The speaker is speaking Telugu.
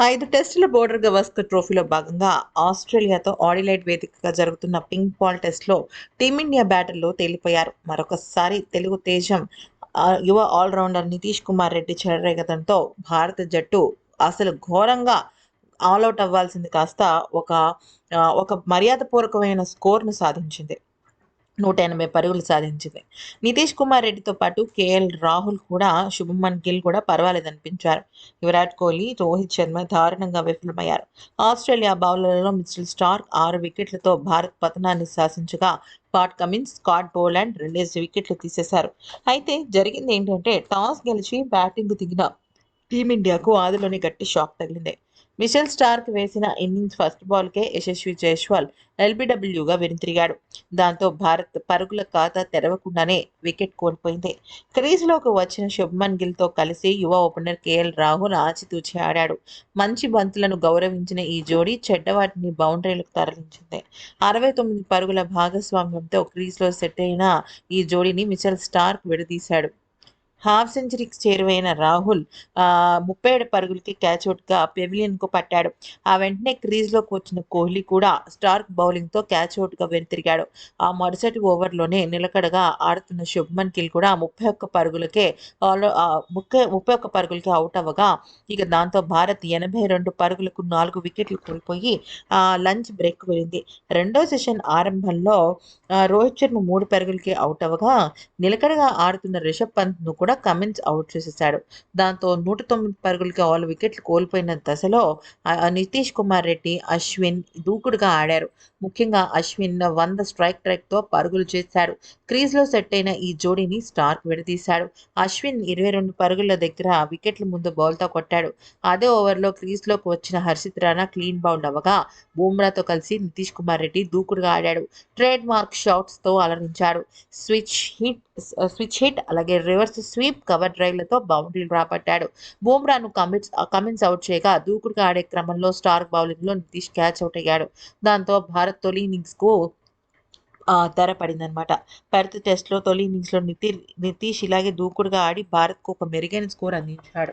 ఐదు టెస్టుల బోర్డర్ గవాస్కర్ ట్రోఫీలో భాగంగా ఆస్ట్రేలియాతో ఆడిలైట్ వేదికగా జరుగుతున్న పింక్ బాల్ టెస్ట్లో టీమిండియా బ్యాటర్లు తేలిపోయారు. మరొకసారి తెలుగు తేజం యువ ఆల్రౌండర్ నితీష్ కుమార్ రెడ్డి చెలరేగడంతో భారత జట్టు అసలు ఘోరంగా ఆల్అవుట్ అవ్వాల్సింది కాస్త ఒక ఒక మర్యాదపూర్వకమైన స్కోర్ను సాధించింది. నూట ఎనభై పరుగులు సాధించింది. నితీష్ కుమార్ రెడ్డితో పాటు కేఎల్ రాహుల్ కూడా శుభమన్ గిల్ కూడా పర్వాలేదనిపించారు. విరాట్ కోహ్లీ రోహిత్ శర్మ దారుణంగా విఫలమయ్యారు. ఆస్ట్రేలియా బౌలర్లలో మిచిల్ స్టార్క్ ఆరు వికెట్లతో భారత్ పతనాన్ని శాసించగా పాట్ కమిన్స్ స్కాట్ బోలాండ్ రిలీజ్ వికెట్లు తీసేశారు. అయితే జరిగింది ఏంటంటే టాస్ గెలిచి బ్యాటింగ్ దిగిన టీమిండియాకు ఆదిలోనే గట్టి షాక్ తగిలింది. మిషెల్ స్టార్క్ వేసిన ఇన్నింగ్స్ ఫస్ట్ బాల్కే యశస్వి జైస్వాల్ ఎల్బిడబ్ల్యూగా వెనుతిరిగాడు. దాంతో భారత్ పరుగుల ఖాతా తెరవకుండానే వికెట్ కోల్పోయింది. క్రీజ్లోకి వచ్చిన శుభ్మన్ గిల్తో కలిసి యువ ఓపెనర్ కేఎల్ రాహుల్ ఆచితూచి ఆడాడు. మంచి బంతులను గౌరవించిన ఈ జోడీ చెడ్డవాటిని బౌండరీలకు తరలించింది. అరవై తొమ్మిది పరుగుల భాగస్వామ్యంతో క్రీజ్లో సెట్ అయిన ఈ జోడీని మిచెల్ స్టార్క్ విడదీశాడు. హాఫ్ సెంచరీకి చేరువైన రాహుల్ ముప్పై ఏడు పరుగులకి క్యాచ్ అవుట్గా పెవిలియన్కు పట్టాడు. ఆ వెంటనే క్రీజ్లోకి వచ్చిన కోహ్లీ కూడా స్టార్క్ బౌలింగ్తో క్యాచ్ అవుట్గా వెనుతిరిగాడు. ఆ మరుసటి ఓవర్లోనే నిలకడగా ఆడుతున్న శుభ్మన్ గిల్ కూడా ముప్పై ఒక్క పరుగులకే ముప్పై ముప్పై ఒక్క పరుగులకే అవుట్ అవ్వగా ఇక దాంతో భారత్ ఎనభై రెండు పరుగులకు నాలుగు వికెట్లు కోల్పోయి ఆ, లంచ్ బ్రేక్ వెళ్ళింది. రెండో సెషన్ ఆరంభంలో రోహిత్ శర్మ మూడు పరుగులకే అవుట్ అవ్వగా నిలకడగా ఆడుతున్న రిషబ్ పంత్ను కూడా కమిన్స్ అవుట్ చేసేశాడు దాంతో నూట తొమ్మిది పరుగులకి ఆరు వికెట్లు కోల్పోయిన దశలో నితీష్ కుమార్ రెడ్డి అశ్విన్ దూకుడుగా ఆడారు. ముఖ్యంగా అశ్విన్ వంద స్ట్రైక్ ట్రాక్తో పరుగులు చేశాడు. క్రీజ్లో సెట్ అయిన ఈ జోడీని స్టార్క్ విడదీశాడు. అశ్విన్ ఇరవై రెండు పరుగుల దగ్గర వికెట్ల ముందు బౌల్తో కొట్టాడు. అదే ఓవర్లో క్రీజ్లోకి వచ్చిన హర్షిత్ రాణా క్లీన్ బౌల్డ్ అవ్వగా బూమ్రాతో కలిసి నితీష్ కుమార్ రెడ్డి దూకుడుగా ఆడాడు. ట్రేడ్ మార్క్ షాట్స్తో అలరించాడు. స్విచ్ హిట్ స్విచ్ హిట్ అలాగే రివర్స్ స్వీప్ కవర్ డ్రైవ్లతో బౌండరీలు రాబట్టాడు. బూమ్రాను కమిట్స్ కమిన్స్ అవుట్ చేయగా దూకుడుగా ఆడే క్రమంలో స్టార్క్ బౌలింగ్లో నితీష్ క్యాచ్ అవుట్ అయ్యాడు. దాంతో భారత్ తొలి ఇన్నింగ్స్కు ఆ, పడిందనమాట పెర్త్ టెస్ట్లో తొలి ఇన్నింగ్స్లో నితీ నితీష్ ఇలాగే దూకుడుగా ఆడి భారత్కు ఒక మెరుగైన స్కోర్ అందించాడు.